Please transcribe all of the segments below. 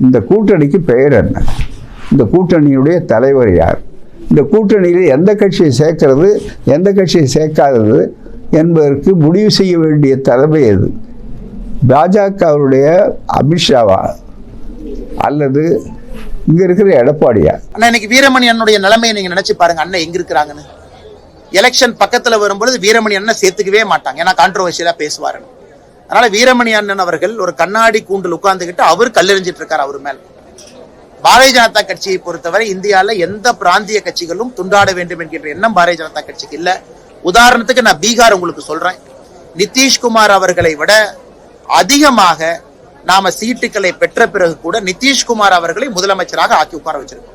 இந்த கூட்டணிக்கு பெயர் என்ன? இந்த கூட்டணியுடைய தலைவர் யார்? இந்த கூட்டணியில் எந்த கட்சியை சேர்க்கிறது எந்த கட்சியை சேர்க்காதது என்பதற்கு முடிவு செய்ய வேண்டிய தலைமை எது? பாஜகவுடைய அமித்ஷாவா? அல்லது இங்கே இருக்கிற எடப்பாடியா அண்ணா இன்னைக்கு வீரமணி அண்ணனுடைய நிலைமையை நீங்க நினைச்சு பாருங்க. அண்ணன் எங்க இருக்கிறாங்கன்னு. எலெக்ஷன் பக்கத்துல வரும்பொழுது வீரமணி அண்ணன் சேர்த்துக்கவே மாட்டாங்க. ஏன்னா கான்ட்ரவர்ஷியலா பேசுவாருன்னு. அதனால வீரமணி அண்ணன் அவர்கள் ஒரு கண்ணாடி கூண்டில் உட்கார்ந்துகிட்டு அவர் கல்லெறிஞ்சிட்டு இருக்காரு அவர் மேல. பாரதிய ஜனதா கட்சியை பொறுத்தவரை இந்தியால எந்த பிராந்திய கட்சிகளும் துண்டாட வேண்டும் என்கின்ற எண்ணம் பாரதிய ஜனதா கட்சிக்கு இல்ல. உதாரணத்துக்கு நான் பீகார் உங்களுக்கு சொல்றேன். நிதிஷ்குமார் அவர்களை விட அதிகமாக நாம சீட்டுகளை பெற்ற பிறகு கூட நிதிஷ்குமார் அவர்களை முதலமைச்சராக ஆக்கி உட்கார வச்சிருக்கோம்.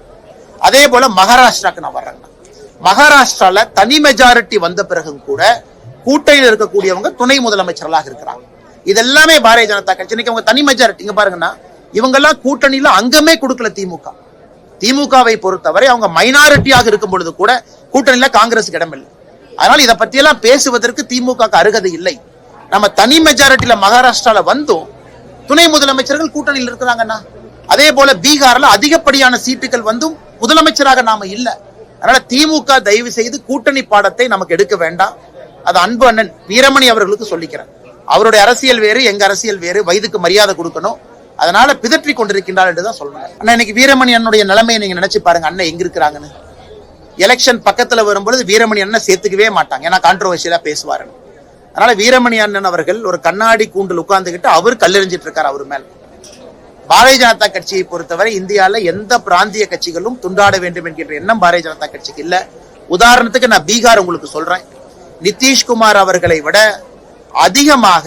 அதே போல மகாராஷ்டிராக்கு நான் வர்றேன். மகாராஷ்டிரால தனி மெஜாரிட்டி வந்த பிறகும் கூட கூட்டணியில் இருக்கக்கூடியவங்க துணை முதலமைச்சர்களாக இருக்கிறாங்க. இதெல்லாமே பாரதிய ஜனதா கட்சி. இன்னைக்கு அவங்க தனி மெஜாரிட்டி இங்க பாருங்கன்னா இவங்கெல்லாம் கூட்டணியில அங்கமே கொடுக்கல திமுக. திமுகவை பொறுத்தவரை அவங்க மைனாரிட்டியாக இருக்கும் பொழுது கூட கூட்டணியில காங்கிரஸுக்கு இடமில்லை. அதனால இதை பத்தியெல்லாம் பேசுவதற்கு திமுக அருகதை இல்லை. நம்ம தனி மெஜாரிட்டியில மகாராஷ்டிரால வந்தும் துணை முதலமைச்சர்கள் கூட்டணியில் இருக்கிறாங்கண்ணா. அதே போல பீகார்ல அதிகப்படியான சீட்டுகள் வந்தும் முதலமைச்சராக நாம இல்ல. அதனால திமுக தயவு செய்து கூட்டணி பாடத்தை நமக்கு எடுக்க வேண்டாம். அது அன்பு அண்ணன் வீரமணி அவர்களுக்கு சொல்லிக்கிறேன். அவருடைய அரசியல் வேறு எங்க அரசியல் வேறு வயதுக்கு மரியாதை கொடுக்கணும். அதனால பிதற்றி கொண்டிருக்கின்றார் என்றுதான் சொல்றேன் அண்ணா இன்னைக்கு வீரமணி அண்ணனுடைய நிலைமையை நீங்க நினைச்சு பாருங்க. அண்ணன் எங்க இருக்கிறாங்கன்னு. எலெக்ஷன் பக்கத்துல வரும்பொழுது வீரமணி அண்ணன் சேர்த்துக்கவே மாட்டாங்க. ஏன்னா கான்ட்ரவர்ஷியலா பேசுவாருன்னு அதனால வீரமணி அண்ணன் அவர்கள் ஒரு கண்ணாடி கூண்டில் உட்கார்ந்துகிட்டு அவர் கல்லெறிஞ்சிட்டு இருக்காரு அவர் மேல. பாரதிய ஜனதா கட்சியை பொறுத்தவரை இந்தியாவில் எந்த பிராந்திய கட்சிகளும் துண்டாட வேண்டும் என்கின்ற எண்ணம் பாரதிய ஜனதா கட்சிக்கு இல்லை. உதாரணத்துக்கு நான் பீகார் உங்களுக்கு சொல்றேன். நிதிஷ்குமார் அவர்களை விட அதிகமாக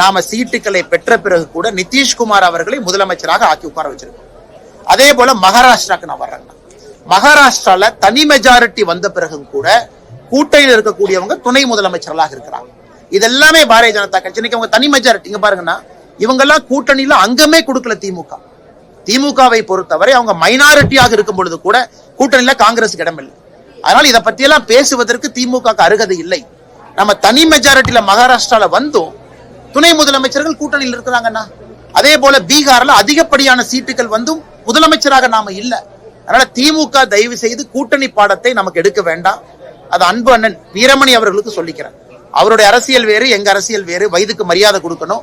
நாம சீட்டுகளை பெற்ற பிறகு கூட நிதிஷ்குமார் அவர்களை முதலமைச்சராக ஆக்கி உட்கார வச்சிருக்கோம். அதே போல மகாராஷ்டிராக்கு நான் வர்றேன்னா மகாராஷ்டிரால தனி மெஜாரிட்டி வந்த பிறகும் கூட கூட்டையில் இருக்கக்கூடியவங்க துணை முதலமைச்சர்களாக இருக்கிறாங்க. இதெல்லாமே பாரதிய ஜனதா கட்சி. இன்னைக்கு அவங்க தனி மெஜாரிட்டி இங்க பாருங்கன்னா இவங்கெல்லாம் கூட்டணியில அங்கமே கொடுக்கல திமுக. திமுகவை பொறுத்தவரை அவங்க மைனாரிட்டியாக இருக்கும் பொழுது கூட கூட்டணியில காங்கிரஸுக்கு இடமில்லை. அதனால இதை பற்றியெல்லாம் பேசுவதற்கு திமுக அருகதை இல்லை. நம்ம தனி மெஜாரிட்டியில மகாராஷ்டிரால வந்தும் துணை முதலமைச்சர்கள் கூட்டணியில் இருக்கிறாங்கண்ணா. அதே போல பீகார்ல அதிகப்படியான சீட்டுகள் வந்தும் முதலமைச்சராக நாம இல்ல. அதனால திமுக தயவு செய்து கூட்டணி பாடத்தை நமக்கு எடுக்க வேண்டாம். அது அன்பு அண்ணன் வீரமணி அவர்களுக்கு சொல்லிக்கிறேன். அவருடைய அரசியல் வேறு எங்க அரசியல் வேறு வயதுக்கு மரியாதை கொடுக்கணும்.